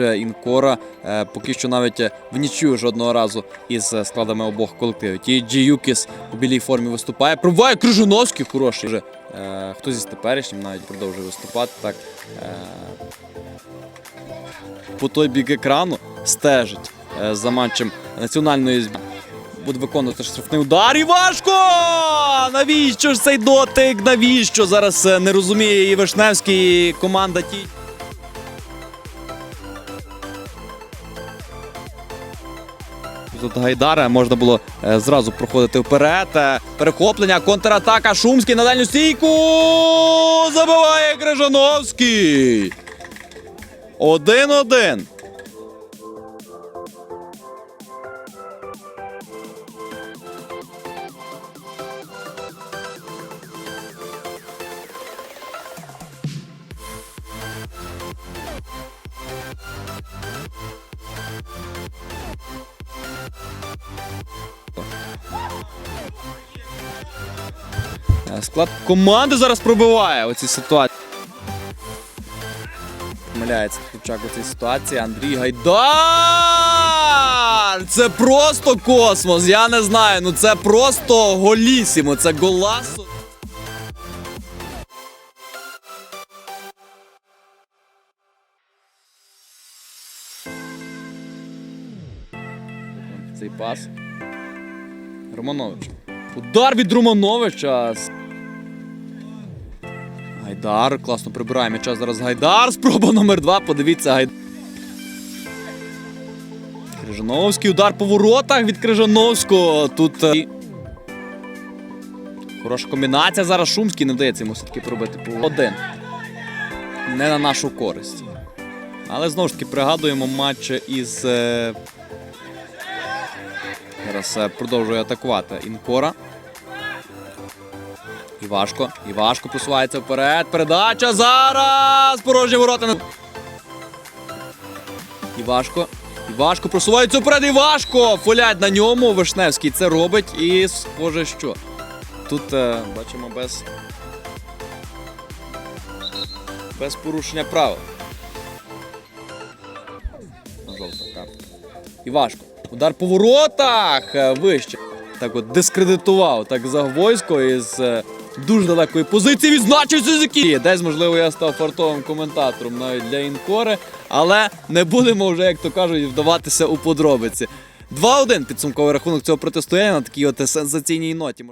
Е, Інкора е, поки що навіть е, в нічию жодного разу із складами обох колективів. Ті Джіюкіс у білій формі виступає. Пробиває Крижановський хороший. Вже хтось із теперішнім навіть продовжує виступати. Так по той бік екрану стежить за матчем національної збірної. Буде виконувати штрафний удар і важко! Навіщо ж цей дотик? Навіщо? Зараз не розуміє і Вишневський, і команда ті. Тут Гайдара можна було е, зразу проходити вперед. Е, перехоплення, контратака. Шумський на дальню стійку. Забиває Крижановський. Один-один. Склад команди зараз пробиває у цій ситуації. Помиляється Хлопчак у цій ситуації. Андрій Гайдар! Це просто космос. Я не знаю. Ну це просто голісімо. Це голасо. Цей пас. Романович. Удар від Романовича. Гайдар. Класно прибирає м'яча зараз Гайдар. Спроба номер два. Подивіться, Гайдар. Крижановський удар по воротах від Крижановського. Тут. е, Хороша комбінація. Зараз Шумський не вдається йому все-таки пробити один. Не на нашу користь. Але знову ж таки пригадуємо матч із. е, Зараз е, продовжує атакувати Інкора. Івашко. Івашко просувається вперед. Передача зараз! Порожні ворота. на- Івашко. Івашко просувається вперед. Івашко! Фолять на ньому. Вишневський це робить. І схоже, що. Тут е, бачимо без. Без порушення правил. Жовта картка. Івашко. Удар по воротах е, вище. Так от дискредитував так Загвойсько із е, дуже далекої позиції. Відзначився Зікі. Десь, можливо, я став фартовим коментатором навіть для інкори, але не будемо вже, як то кажуть, вдаватися у подробиці. 2-1 підсумковий рахунок цього протистояння на такій от сенсаційній ноті.